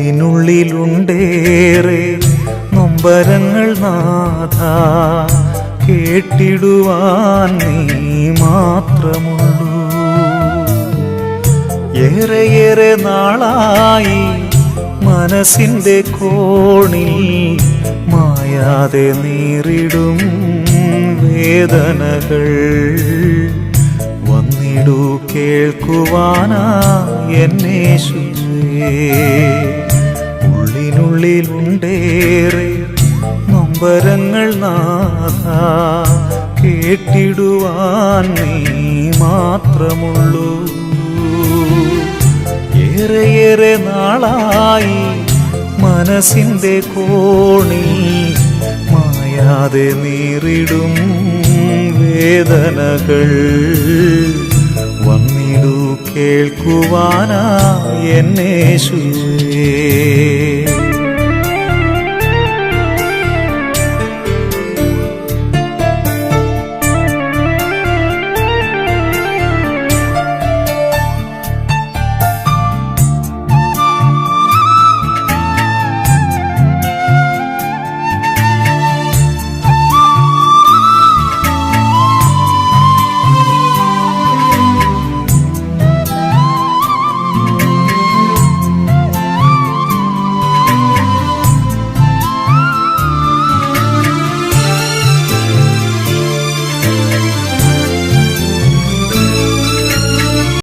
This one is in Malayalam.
ഉള്ളിനുള്ളിലുണ്ടേറെ നൊമ്പരങ്ങൾ നാഥ കേട്ടിടുവാൻ നീ മാത്രമുള്ളൂ. ഏറെ നാളായി മനസ്സിന്റെ കോണിൽ മായാതെ നീറിടും വേദനകൾ. വന്നിടു കേൾക്കുവാനാ എന്നേശുവേ ഉള്ളിനുള്ളിലുണ്ടേറെ നൊമ്പരങ്ങൾ നാഥ കേട്ടിടുവാൻ നീ മാത്രമുള്ളൂ. ഏറെ നാളായി മനസ്സിന്റെ കോണി മായാതെ നീറിടും വേദനകൾ. വന്നിടു കേൾക്കുവാനാ എന്നേശുവേ